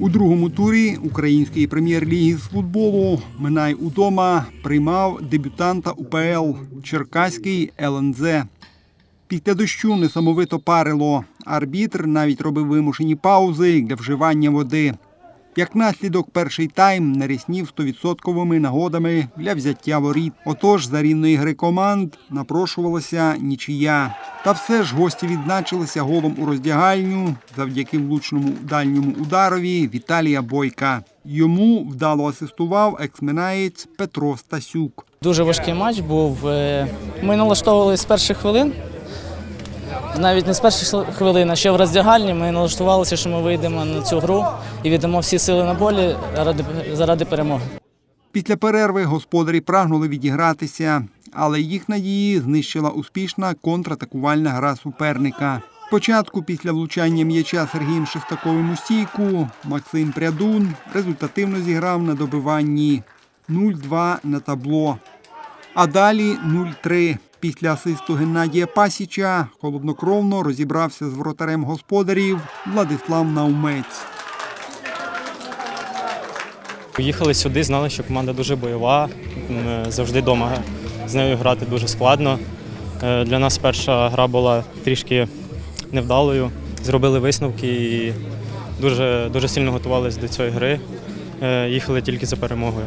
У другому турі української прем'єр-ліги з футболу Минай удома приймав дебютанта УПЛ Черкаський ЛНЗ. Після дощу несамовито парило. Арбітр навіть робив вимушені паузи для вживання води. Як наслідок, перший тайм наріснів 100% нагодами для взяття воріт. Отож, за рівної гри команд напрошувалася нічия. Та все ж гості відзначилися голом у роздягальню завдяки влучному дальньому ударові Віталія Бойка. Йому вдало асистував ексминаєць Петро Стасюк. Дуже важкий матч був. Е, Ми налаштовували з перших хвилин. Навіть не з перших хвилин, ще в роздягальні ми налаштувалися, що ми вийдемо на цю гру і віддамо всі сили на болі ради, заради перемоги. Після перерви господарі прагнули відігратися, але їх надії знищила успішна контратакувальна гра суперника. Спочатку, після влучання м'яча Сергієм Шестаковим у стійку, Максим Прядун результативно зіграв на добиванні 0-2 на табло. А далі 0-3. Після асисту Геннадія Пасіча холоднокровно розібрався з воротарем господарів Владислав Наумець. Їхали сюди, знали, що команда дуже бойова, завжди вдома з нею грати дуже складно. Е, Для нас перша гра була трішки невдалою. Зробили висновки і дуже, дуже сильно готувалися до цієї гри. Е, Їхали тільки за перемогою.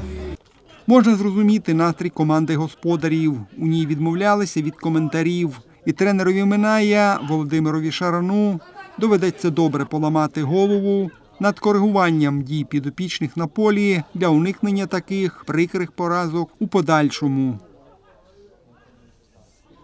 Можна зрозуміти настрій команди господарів. У ній відмовлялися від коментарів. І тренерові Миная Володимирові Шарану доведеться добре поламати голову над коригуванням дій підопічних на полі для уникнення таких прикрих поразок у подальшому.